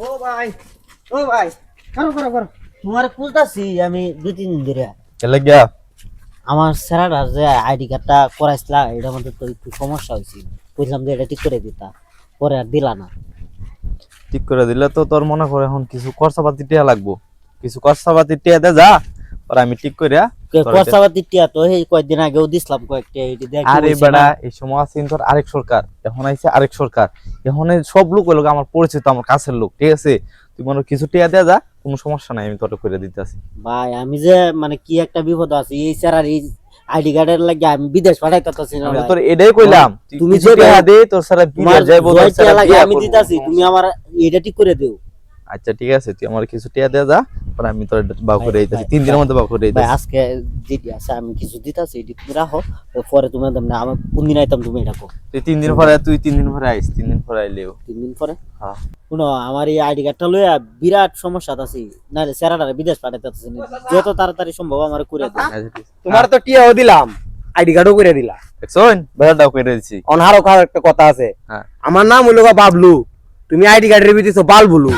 ও ভাই ও ভাই করো করো করো। তোমার খুঁজতাছি আমি দুই তিন দিন ধরে গিয়া? আমার যে আইডি কার্ডটা করাইছিলা এটার মধ্যে তো একটু সমস্যা হয়েছিল বুঝলাম যে এটা ঠিক করে দিতা পরে আর দিলা না। ঠিক করে দিলে তো তোর মনে করে এখন কিছু খরচাপাতি টিয়া লাগবো। কিছু খরচাপাতি টিয়া দে যা আর আমি ঠিক করিয়া এটা- খরচাপাতি টিয়া তো এই কয়েকদিন আগেও দিছিলাম কয়েকটা এটি দেখ আরে বেড়া এই সময় আছে তোর আরেক সরকার এখন আইছে আরেক সরকার। এখন সব লোক হলো আমার পরিচিত আমার কাছের লোক ঠিক আছে? তুই মনে কিছু টিয়া দেয়া যা কোনো সমস্যা নাই আমি তোর করে দিতেছি। ভাই আমি যে মানে কি একটা বিপদ আছে এই স্যার এই আইডি কার্ডের লাগে আমি বিদেশ পাঠাইতেছি না তোর এটাই কইলাম তুমি যে দে তোর সারা আমি দিতাছি তুমি আমার এটা ঠিক করে দিও। আচ্ছা ঠিক আছে তুই আমার কিছু টিয়া দেয়া যা পরে আমি তোর বাউ করে দিতেছি। তিন দিনের মধ্যে বাউ করে ভাই দিতেছি। আজকে যেটি আছে আমি কিছু দিতাছি এটি তুমি রাখো পরে তুমি না আমার কোন দিন আইতাম তুমি এটা তুই তিন দিন পরে তুই তিন দিন পরে আইস তিন দিন পরে আইলেও। তিন দিন পরে? হ্যাঁ। শুনো আমার এই আইডি কার্ডটা লইয়া বিরাট সমস্যা আছে নাহলে স্যারাটারে বিদেশ পাঠাইতেছি যত তাড়াতাড়ি সম্ভব আমার করে দিও আচ্ছা। তোমার তো টিয়াও দিলাম আইডি কার্ডও করে দিলা। দেখছুন? বেড়াটাও করে দিছি। অনহারও একটা কথা আছে। হ্যাঁ। আমার নাম হলো বাবলু তুমি আইডি কার্ডের ভিতরে বাল বলু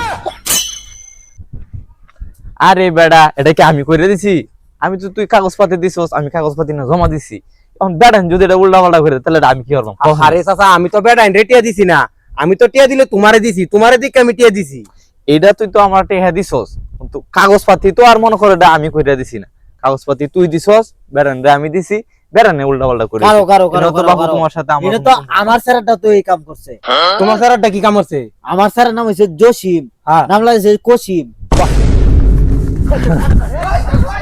আরে বেড়া এটা কি আমি করে দিছি। আমি তো তুই কাগজপাতি দিছস আমি কাগজপাতি না জমা দিছি। এখন বেড়ান যদি এটা উল্টা পাল্টা করে তাহলে আমি কি করব? আরে চাচা আমি তো বেটা এন্ডে টিয়া দিছি না। আমি তো টিয়া দিলে তোমারে দিছি তোমারে দিকে আমি টিয়া দিছি। এটা তুই তো আমার টেহা দিছস। কিন্তু কাগজপাতি তো আর মনে করে আমি করে দিছি না। কাগজপাতি তুই দিছস বেড়ান রে আমি দিছি বেড়ানে উল্টা পাল্টা করে কারও কারও কারও তো বাবু তোমার সাথে আমার এটা তো আমার স্যারটা তো এই কাম করছে। তোমার স্যারটা কি কাম আছে আমার স্যারের নাম হচ্ছে জসিম। হ্যাঁ। নাম লাগছে কসিম Vai, vai, vai!